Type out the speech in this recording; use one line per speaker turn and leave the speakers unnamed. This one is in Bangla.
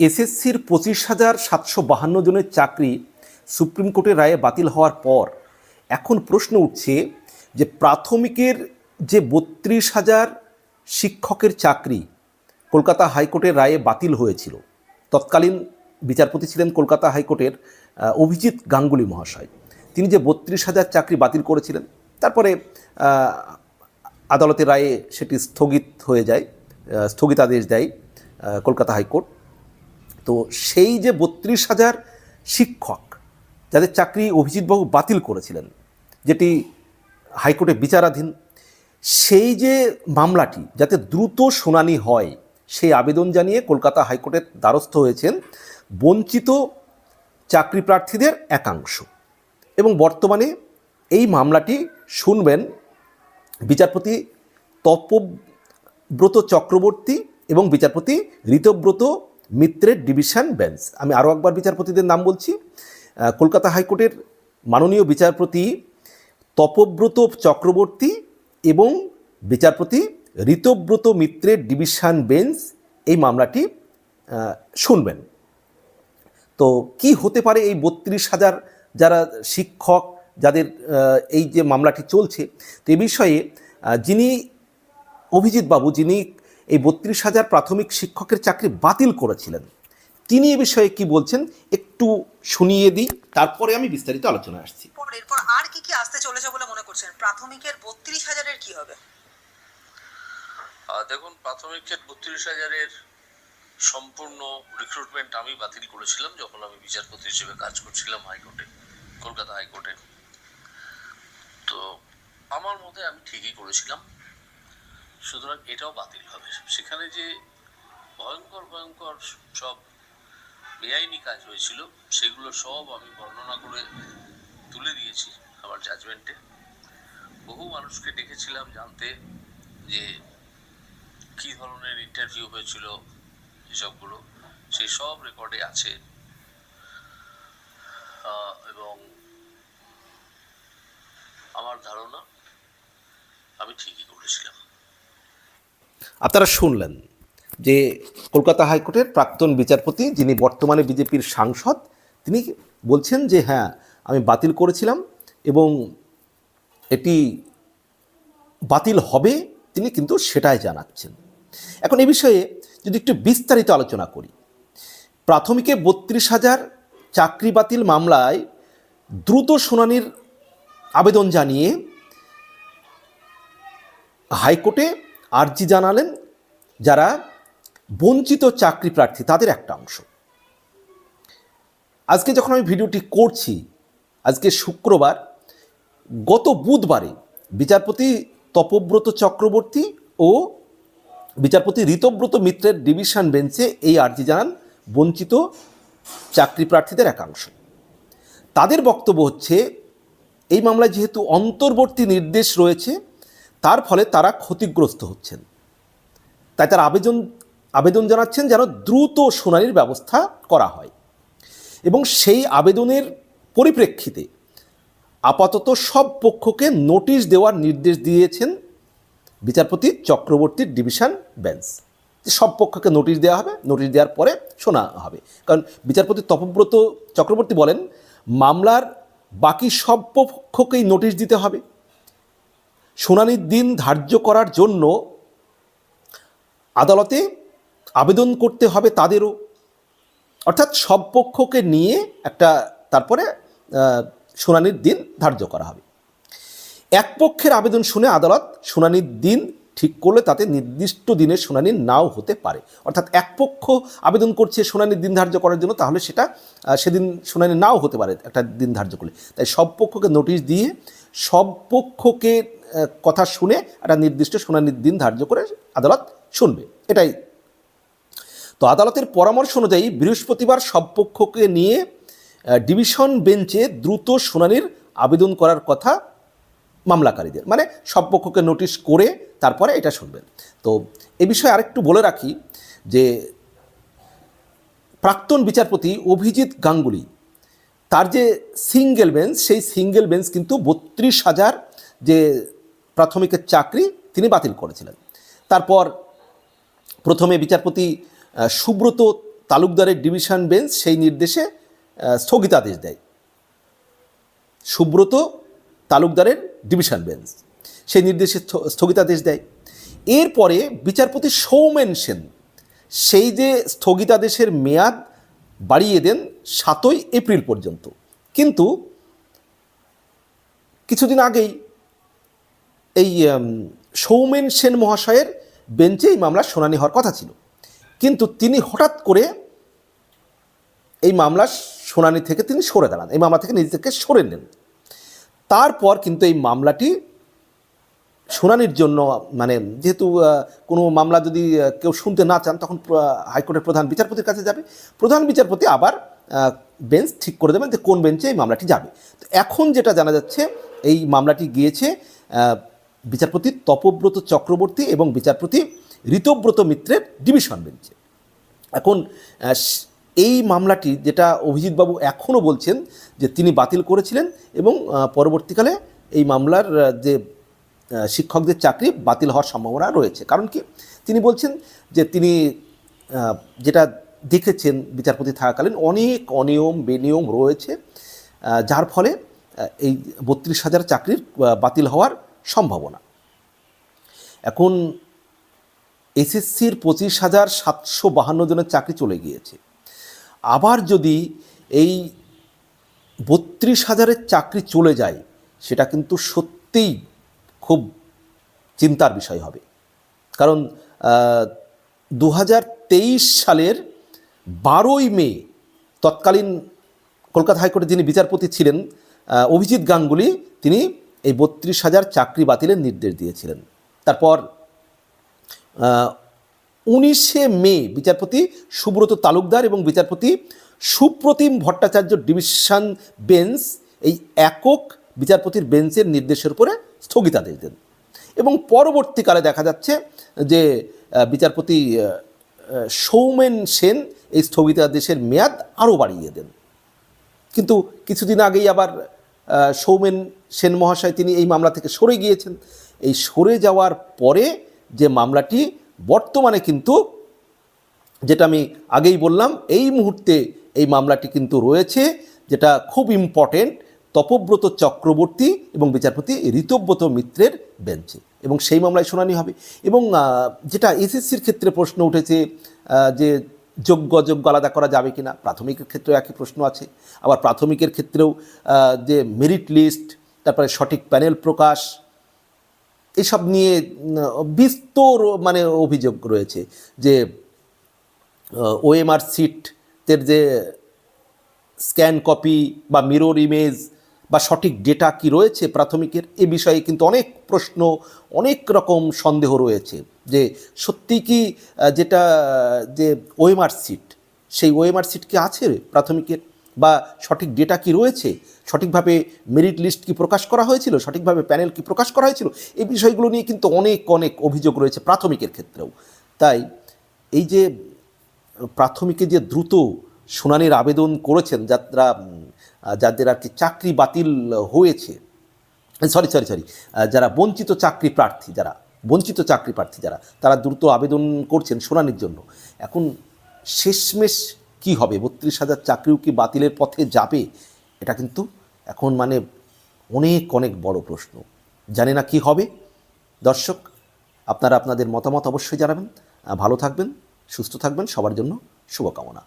এসএসসির পঁচিশ হাজার সাতশো বাহান্ন জনের চাকরি সুপ্রিম কোর্টের রায়ে বাতিল হওয়ার পর এখন প্রশ্ন উঠছে যে প্রাথমিকের যে বত্রিশ হাজার শিক্ষকের চাকরি কলকাতা হাইকোর্টের রায়ে বাতিল হয়েছিল। তৎকালীন বিচারপতি ছিলেন কলকাতা হাইকোর্টের অভিজিৎ গাঙ্গুলি মহাশয়। তিনি যে বত্রিশ হাজার চাকরি বাতিল করেছিলেন, তারপরে আদালতের রায়ে সেটি স্থগিত হয়ে যায় স্থগিতাদেশ দেয় কলকাতা হাইকোর্ট। তো সেই যে বত্রিশ হাজার শিক্ষক যাদের চাকরি অভিজিৎবাবু বাতিল করেছিলেন, যেটি হাইকোর্টে বিচারাধীন, সেই যে মামলাটি যাতে দ্রুত শুনানি হয়, সেই আবেদন জানিয়ে কলকাতা হাইকোর্টের দ্বারস্থ হয়েছেন বঞ্চিত চাকরি প্রার্থীদের একাংশ। এবং বর্তমানে এই মামলাটি শুনবেন বিচারপতি তপব্রত চক্রবর্তী এবং বিচারপতি ঋতব্রত মিত্রের ডিভিশন বেঞ্চ। আমি আরও একবার বিচারপতিদের নাম বলছি। কলকাতা হাইকোর্টের মাননীয় বিচারপতি তপব্রত চক্রবর্তী এবং বিচারপতি ঋতব্রত মিত্রের ডিভিশন বেঞ্চ এই মামলাটি শুনবেন। তো কি হতে পারে এই বত্রিশ হাজার যারা শিক্ষক, যাদের এই যে মামলাটি চলছে, তো এ বিষয়ে যিনি অভিজিৎ বাবু, যিনি এই বত্রিশ হাজার প্রাথমিক শিক্ষকের চাকরি বাতিল করেছিলেন। তিনি এ বিষয়ে কি বলছেন একটু শুনিয়ে দিই তারপরে আমি বিস্তারিত আলোচনায় আসছি।
এরপর আর কি কি আসতে চলেছে বলে মনে করছেন? প্রাথমিকের বত্রিশ হাজারের কি হবে?
আহ, দেখুন প্রাথমিকের বত্রিশ হাজারের সম্পূর্ণ রিক্রুটমেন্ট আমি বাতিল করেছিলাম যখন আমি বিচারপতি হিসেবে কাজ করছিলাম হাইকোর্টে কলকাতা হাইকোর্টে। তো আমার মতে আমি ঠিকই করেছিলাম। সুতরাং এটাও বাতিল হবে। সেখানে যে ভয়ঙ্কর ভয়ঙ্কর সব বেআইনি কাজ হয়েছিল, সেগুলো সব আমি বর্ণনা করে তুলে দিয়েছি আমার জাজমেন্টে বহু মানুষকে ডেকেছিলাম জানতে যে কি ধরনের ইন্টারভিউ হয়েছিল এসবগুলো সেই সব রেকর্ডে আছে। এবং আমার ধারণা আমি ঠিকই করেছিলাম।
আপনারা শুনলেন যে কলকাতা হাইকোর্টের প্রাক্তন বিচারপতি যিনি বর্তমানে বিজেপির সাংসদ, তিনি বলছেন যে হ্যাঁ আমি বাতিল করেছিলাম এবং এটি বাতিল হবে, তিনি কিন্তু সেটাই জানাচ্ছেন। এখন এ বিষয়ে যদি একটু বিস্তারিত আলোচনা করি। প্রাথমিকে বত্রিশ হাজার চাকরি বাতিল মামলায় দ্রুত শুনানির আবেদন জানিয়ে হাইকোর্টে আর্জি জানালেন, যারা বঞ্চিত চাকরি প্রার্থী, তাদের একটা অংশ। আজকে যখন আমি ভিডিওটি করছি, আজকে শুক্রবার, গত বুধবারে বিচারপতি তপব্রত চক্রবর্তী ও বিচারপতি ঋতব্রত মিত্রের ডিভিশন বেঞ্চে এই আর্জি জানান, বঞ্চিত চাকরি প্রার্থীদের একাংশ তাদের বক্তব্য হচ্ছে, এই মামলায় যেহেতু অন্তর্বর্তী নির্দেশ রয়েছে তার ফলে তারা ক্ষতিগ্রস্ত হচ্ছেন। তাই তার আবেদন আবেদন জানাচ্ছেন যেন দ্রুত শুনানির ব্যবস্থা করা হয়। এবং সেই আবেদনের পরিপ্রেক্ষিতে আপাতত সব পক্ষকে নোটিশ দেওয়ার নির্দেশ দিয়েছেন বিচারপতি চক্রবর্তীর ডিভিশন বেঞ্চ। সব পক্ষকে নোটিশ দেওয়া হবে, নোটিশ দেওয়ার পরে শোনা হবে। কারণ বিচারপতি তপব্রত চক্রবর্তী বলেন, মামলার বাকি সব পক্ষকেই নোটিশ দিতে হবে। শুনানির দিন ধার্য করার জন্য আদালতে আবেদন করতে হবে তাদেরও। অর্থাৎ সব পক্ষকে নিয়ে একটা তারপরে শুনানির দিন ধার্য করা হবে। এক পক্ষের আবেদন শুনে আদালত শুনানির দিন ঠিক করলে তাতে নির্দিষ্ট দিনের শুনানি নাও হতে পারে। অর্থাৎ এক পক্ষ আবেদন করছে শুনানির দিন ধার্য করার জন্য, তাহলে সেটা সেদিন শুনানি নাও হতে পারে একটা দিন ধার্য করলে। তাই সব পক্ষকে নোটিশ দিয়ে সব পক্ষকে কথা শুনে একটা নির্দিষ্ট শুনানির দিন ধার্য করে আদালত শুনবে। এটাই। তো আদালতের পরামর্শ অনুযায়ী বৃহস্পতিবার সব পক্ষকে নিয়ে ডিভিশন বেঞ্চে দ্রুত শুনানির আবেদন করার কথা মামলাকারীদের। মানে সব পক্ষকে নোটিশ করে তারপরে এটা শুনবেন। তো এ বিষয়ে আরেকটু বলে রাখি যে, প্রাক্তন বিচারপতি অভিজিৎ গাঙ্গুলি তার যে সিঙ্গেল বেঞ্চ সেই সিঙ্গেল বেঞ্চ কিন্তু বত্রিশ হাজার যে প্রাথমিকের চাকরি তিনি বাতিল করেছিলেন। তারপর প্রথমে বিচারপতি সুব্রত তালুকদারের ডিভিশন বেঞ্চ সেই নির্দেশে স্থগিতাদেশ দেয়। সুব্রত তালুকদারের ডিভিশন বেঞ্চ সেই নির্দেশে স্থগিতাদেশ দেয়। এরপরে বিচারপতি সৌমেন সেন সেই যে স্থগিতাদেশের মেয়াদ বাড়িয়ে দেন সাতই এপ্রিল পর্যন্ত। কিন্তু কিছুদিন আগেই এই সৌমেন সেন মহাশয়ের বেঞ্চে এই মামলার শুনানি হওয়ার কথা ছিল। কিন্তু তিনি হঠাৎ করে এই মামলার শুনানি থেকে তিনি সরে দাঁড়ান। এই মামলা থেকে নিজে থেকে সরে নেন। তারপর কিন্তু এই মামলাটি শুনানির জন্য মানে যেহেতু কোনো মামলা যদি কেউ শুনতে না চান, তখন হাইকোর্টের প্রধান বিচারপতির কাছে যাবে। প্রধান বিচারপতি আবার বেঞ্চ ঠিক করে দেবেন যে কোন বেঞ্চে এই মামলাটি যাবে। তো এখন যেটা জানা যাচ্ছে, এই মামলাটি গিয়েছে বিচারপতি তপব্রত চক্রবর্তী এবং বিচারপতি ঋতব্রত মিত্রের ডিভিশন বেঞ্চে। এখন এই মামলাটি যেটা অভিজিৎবাবু এখনও বলছেন যে তিনি বাতিল করেছিলেন এবং পরবর্তীকালে এই মামলার যে শিক্ষকদের চাকরি বাতিল হওয়ার সম্ভাবনা রয়েছে। কারণ কি? তিনি বলছেন যে তিনি যেটা দেখেছেন বিচারপতি থাকাকালীন, অনেক অনিয়ম, বেনিয়ম রয়েছে যার ফলে এই বত্রিশ হাজার চাকরির বাতিল হওয়ার সম্ভাবনা। এখন এসএসসির পঁচিশ হাজার সাতশো বাহান্ন জনের চাকরি চলে গিয়েছে। আবার যদি এই বত্রিশ হাজারের চাকরি চলে যায়, সেটা কিন্তু সত্যিই খুব চিন্তার বিষয় হবে। কারণ দু হাজার তেইশ সালের বারোই মে তৎকালীন কলকাতা হাইকোর্টে যিনি বিচারপতি ছিলেন অভিজিৎ গাঙ্গুলি, তিনি এই বত্রিশ হাজার চাকরি বাতিলের নির্দেশ দিয়েছিলেন। তারপর উনিশে মে বিচারপতি সুব্রত তালুকদার এবং বিচারপতি সুপ্রতিম ভট্টাচার্য ডিভিশন বেঞ্চ এই একক বিচারপতির বেঞ্চের নির্দেশের উপরে স্থগিতাদেশ দেন। এবং পরবর্তীকালে দেখা যাচ্ছে যে বিচারপতি সৌমেন সেন এই স্থগিতাদেশের মেয়াদ আরও বাড়িয়ে দেন। কিন্তু কিছুদিন আগেই আবার সৌমেন সেন মহাশয় তিনি এই মামলা থেকে সরে গিয়েছেন। এই সরে যাওয়ার পরে যে মামলাটি বর্তমানে কিন্তু, যেটা আমি আগেই বললাম, এই মুহূর্তে এই মামলাটি কিন্তু রয়েছে, যেটা খুব ইম্পর্টেন্ট তপব্রত চক্রবর্তী এবং বিচারপতি ঋতব্রত মিত্রের বেঞ্চে। এবং সেই মামলায় শুনানি হবে। এবং যেটা এসএসসির ক্ষেত্রে প্রশ্ন উঠেছে যে যোগ্য অযোগ্য আলাদা করা যাবে কিনা প্রাথমিকের ক্ষেত্রেও একই প্রশ্ন আছে। আবার প্রাথমিকের ক্ষেত্রেও যে মেরিট লিস্ট তারপরে সঠিক প্যানেল প্রকাশ, এসব নিয়ে বিস্তর মানে অভিযোগ রয়েছে যে ওএমআর সিটের যে স্ক্যান কপি বা মিরর ইমেজ বা সঠিক ডেটা কি রয়েছে প্রাথমিকের, এ বিষয়ে কিন্তু অনেক প্রশ্ন, অনেক রকম সন্দেহ রয়েছে যে সত্যি কি যেটা, যে ওএমআর সিট সেই ওএমআর সিট কি আছে প্রাথমিকের? বা সঠিক ডেটা কি রয়েছে? সঠিকভাবে মেরিট লিস্ট কি প্রকাশ করা হয়েছিল? সঠিকভাবে প্যানেল কি প্রকাশ করা হয়েছিল? এই বিষয়গুলো নিয়ে কিন্তু অনেক অনেক অভিযোগ রয়েছে প্রাথমিকের ক্ষেত্রেও। তাই এই যে প্রাথমিকে যে দ্রুত শুনানির আবেদন করেছেন যারা যাদের আর কি চাকরি বাতিল হয়েছে। সরি সরি সরি যারা বঞ্চিত চাকরি প্রার্থী, যারা বঞ্চিত চাকরি প্রার্থী যারা, তারা দ্রুত আবেদন করছেন শুনানির জন্য। এখন শেষমেশ কি হবে? বত্রিশ হাজার চাকরিও কি বাতিলের পথে যাবে? এটা কিন্তু এখন মানে অনেক অনেক বড় প্রশ্ন। জানি না কি হবে। দর্শক, আপনারা আপনাদের মতামত অবশ্যই জানাবেন। ভালো থাকবেন, সুস্থ থাকবেন। সবার জন্য শুভকামনা।